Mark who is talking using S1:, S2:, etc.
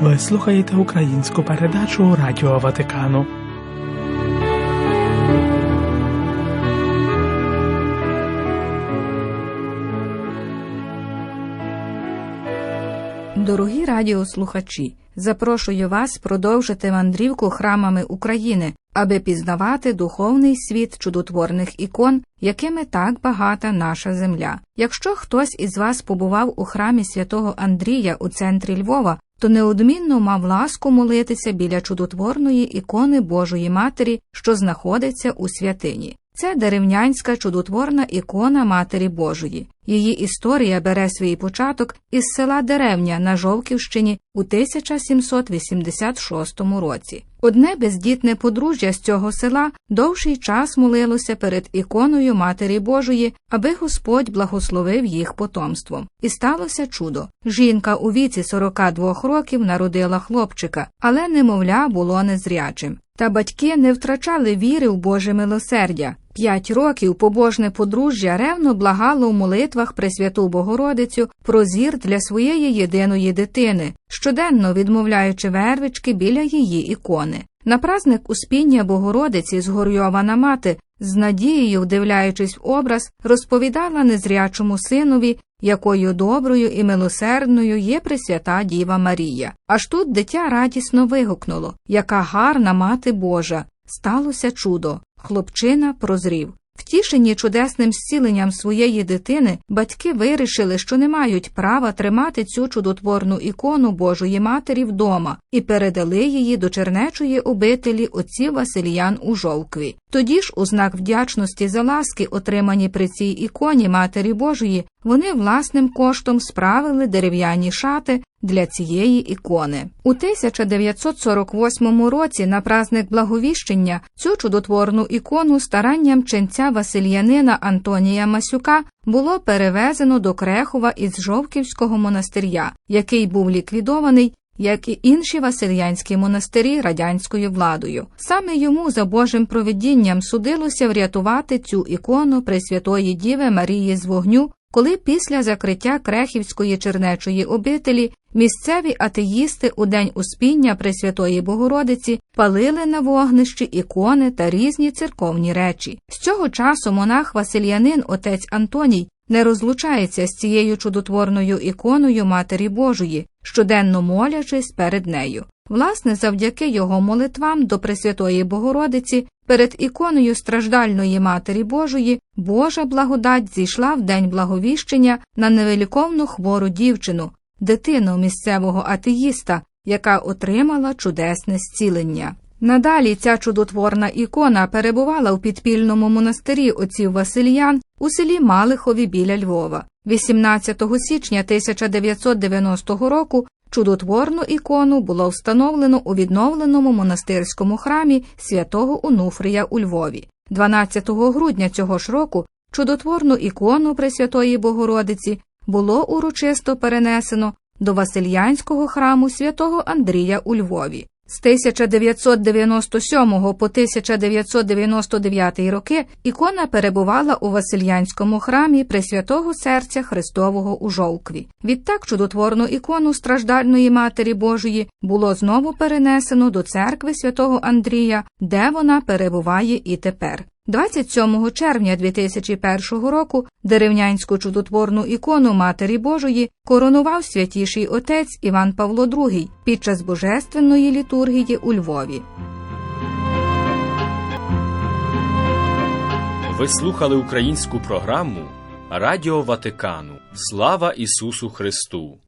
S1: Ви слухаєте українську передачу Радіо Ватикану.
S2: Дорогі радіослухачі, запрошую вас продовжити мандрівку храмами України, аби пізнавати духовний світ чудотворних ікон, якими так багата наша земля. Якщо хтось із вас побував у храмі святого Андрія у центрі Львова, то неодмінно мав ласку молитися біля чудотворної ікони Божої Матері, що знаходиться у святині. Це деревнянська чудотворна ікона Матері Божої. Її історія бере свій початок із села Деревня на Жовківщині у 1786 році. Одне бездітне подружжя з цього села довший час молилося перед іконою Матері Божої, аби Господь благословив їх потомством. І сталося чудо. Жінка у віці 42 років народила хлопчика, але немовля було незрячим. Та батьки не втрачали віри в Боже милосердя. П'ять років побожне подружжя ревно благало в молитвах Пресвяту Богородицю про зір для своєї єдиної дитини, щоденно відмовляючи вервички біля її ікони. На празник Успіння Богородиці згорйована мати, з надією, вдивляючись в образ, розповідала незрячому синові, якою доброю і милосердною є Пресвята Діва Марія. Аж тут дитя радісно вигукнуло Яка гарна мати Божа! Сталося чудо. Хлопчина прозрів. Втішені чудесним зціленням своєї дитини, батьки вирішили, що не мають права тримати цю чудотворну ікону Божої Матері вдома і передали її до чернечої обителі отців Васильян у Жовкві. Тоді ж, у знак вдячності за ласки, отримані при цій іконі Матері Божої, вони власним коштом справили дерев'яні шати для цієї ікони. У 1948 році на праздник Благовіщення цю чудотворну ікону старанням ченця Васильянина Антонія Масюка було перевезено до Крехова із Жовківського монастиря, який був ліквідований. Як і інші васильянські монастирі радянською владою, саме йому за Божим провидінням судилося врятувати цю ікону Пресвятої Діви Марії з вогню коли після закриття Крехівської чернечої обителі місцеві атеїсти у день успіння Пресвятої Богородиці палили на вогнищі ікони та різні церковні речі. З цього часу монах Васильянин, отець Антоній, не розлучається з цією чудотворною іконою Матері Божої, щоденно молячись перед нею. Власне, завдяки його молитвам до Пресвятої Богородиці перед іконою страждальної Матері Божої Божа благодать зійшла в день благовіщення на невеликовну хвору дівчину, дитину місцевого атеїста, яка отримала чудесне зцілення. Надалі ця чудотворна ікона перебувала у підпільному монастирі отців Васильян у селі Малихові біля Львова. 18 січня 1990 року Чудотворну ікону було встановлено у відновленому монастирському храмі святого Онуфрія у Львові. 12 грудня цього ж року чудотворну ікону Пресвятої Богородиці було урочисто перенесено до Васильянського храму святого Андрія у Львові. З 1997 по 1999 роки ікона перебувала у Васильянському храмі Пресвятого Серця Христового у Жовкві. Відтак чудотворну ікону страждальної Матері Божої було знову перенесено до церкви святого Андрія, де вона перебуває і тепер. 27 червня 2001 року деревнянську чудотворну ікону Матері Божої коронував святіший отець Іван Павло II під час божественної літургії у Львові.
S3: Ви слухали українську програму Радіо Ватикану. Слава Ісусу Христу!